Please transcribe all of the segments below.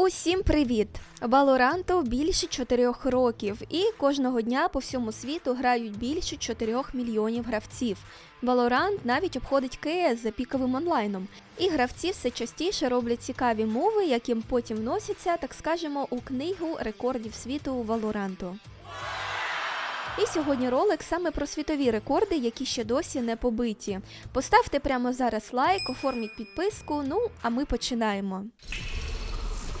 Усім привіт! Валоранту більше 4 років, і кожного дня по всьому світу грають більше 4 мільйонів гравців. Valorant навіть обходить КС за піковим онлайном, і гравці все частіше роблять цікаві мови, яким потім вносяться, так скажемо, у книгу рекордів світу Валоранту. І сьогодні ролик саме про світові рекорди, які ще досі не побиті. Поставте прямо зараз лайк, оформіть підписку. Ну а ми починаємо.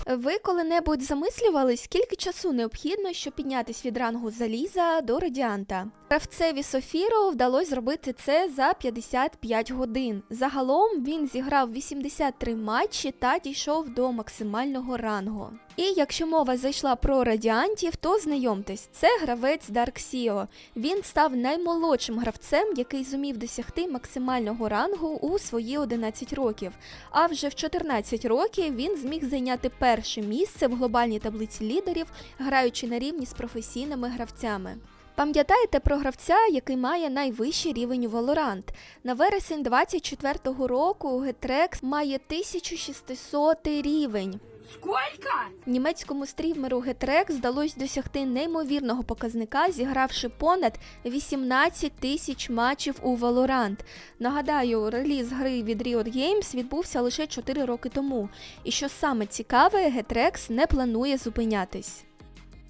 Ви коли-небудь замислювались, скільки часу необхідно, щоб піднятись від рангу заліза до радіанта? Кравцеві Софіру вдалося зробити це за 55 годин. Загалом він зіграв 83 матчі та дійшов до максимального рангу. І якщо мова зайшла про радіантів, то знайомтесь, це гравець Seo. Він став наймолодшим гравцем, який зумів досягти максимального рангу у свої 11 років. А вже в 14 років він зміг зайняти перше місце в глобальній таблиці лідерів, граючи на рівні з професійними гравцями. Пам'ятаєте про гравця, який має найвищий рівень у Valorant? На вересень 24-го року Гетрекс має 1600 рівень. Сколько? Німецькому стрімеру Гетрек здалось досягти неймовірного показника, зігравши понад 18 тисяч матчів у Valorant. Нагадаю, реліз гри від Riot Games відбувся лише 4 роки тому. І що саме цікаве, Гетрекс не планує зупинятись.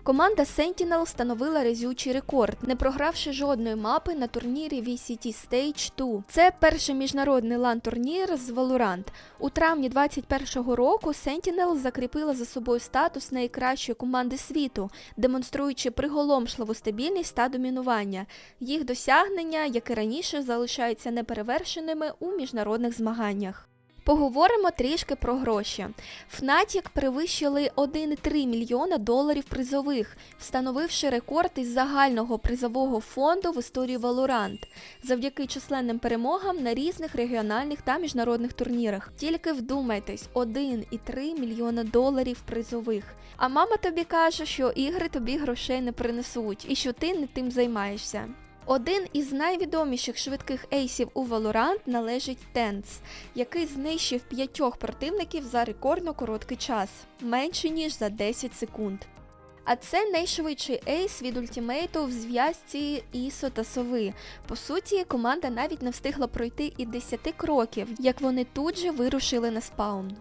Команда Sentinel встановила разючий рекорд, не програвши жодної мапи на турнірі VCT Stage 2. Це перший міжнародний лан-турнір з Valorant. У травні 2021 року Sentinel закріпила за собою статус найкращої команди світу, демонструючи приголомшливу стабільність та домінування. Їх досягнення, як і раніше, залишаються неперевершеними у міжнародних змаганнях. Поговоримо трішки про гроші. Fnatic перевищили 1,3 мільйона доларів призових, встановивши рекорд із загального призового фонду в історії Valorant, завдяки численним перемогам на різних регіональних та міжнародних турнірах. Тільки вдумайтесь, 1,3 мільйона доларів призових. А мама тобі каже, що ігри тобі грошей не принесуть і що ти не тим займаєшся. Один із найвідоміших швидких ейсів у Valorant належить Тенс, який знищив п'ятьох противників за рекордно короткий час, менше ніж за 10 секунд. А це найшвидший ейс від ультімейту в зв'язці Ісо та Сови. По суті, команда навіть не встигла пройти і 10 кроків, як вони тут же вирушили на спаун.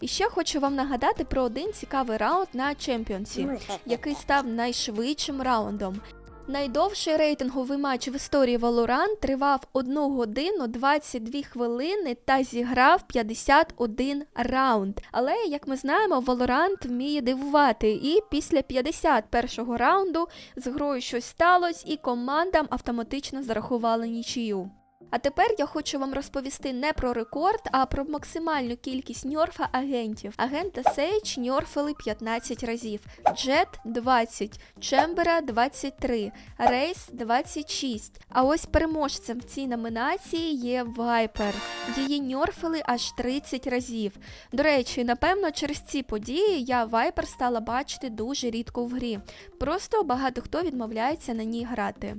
І ще хочу вам нагадати про один цікавий раунд на чемпіонсі, який став найшвидшим раундом. Найдовший рейтинговий матч в історії Valorant тривав 1 годину 22 хвилини та зіграв 51 раунд. Але, як ми знаємо, Valorant вміє дивувати. І після 51-го раунду з грою щось сталося, і командам автоматично зарахували нічию. А тепер я хочу вам розповісти не про рекорд, а про максимальну кількість ньорфа агентів. Агента Сейдж ньорфили 15 разів, Джет 20, Чембера 23, Рейс 26. А ось переможцем в цій номінації є Вайпер. Її ньорфили аж 30 разів. До речі, напевно, через ці події я Вайпер стала бачити дуже рідко в грі. Просто багато хто відмовляється на ній грати.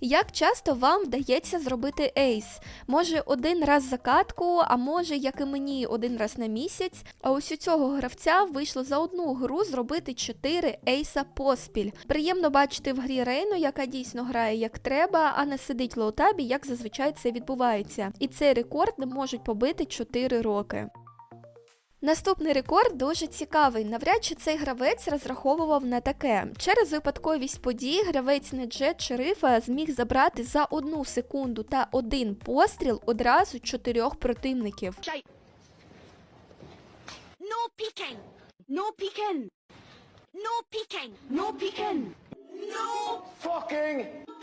Як часто вам вдається зробити ейс? Може один раз за катку, а може, як і мені, один раз на місяць. А ось у цього гравця вийшло за одну гру зробити 4 ейса поспіль. Приємно бачити в грі Рейну, яка дійсно грає як треба, а не сидить лоутабі, як зазвичай це відбувається. І цей рекорд не можуть побити 4 роки. Наступний рекорд дуже цікавий. Навряд чи цей гравець розраховував на таке. Через випадковість подій гравець Неджет Шерифа зміг забрати за одну секунду та один постріл одразу чотирьох противників. No peeking. No peeking. No peeking. No peeking. No fucking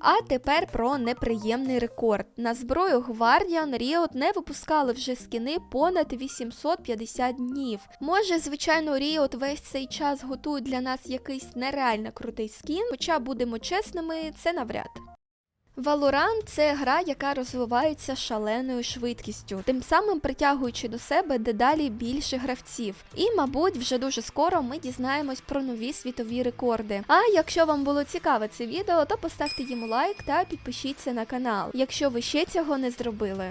А тепер про неприємний рекорд. На зброю Гвардіан Ріот не випускали вже скіни понад 850 днів. Може, звичайно, Ріот весь цей час готують для нас якийсь нереально крутий скін, хоча будемо чесними, це навряд. Valorant – це гра, яка розвивається шаленою швидкістю, тим самим притягуючи до себе дедалі більше гравців. І, мабуть, вже дуже скоро ми дізнаємось про нові світові рекорди. А якщо вам було цікаве це відео, то поставте йому лайк та підпишіться на канал, якщо ви ще цього не зробили.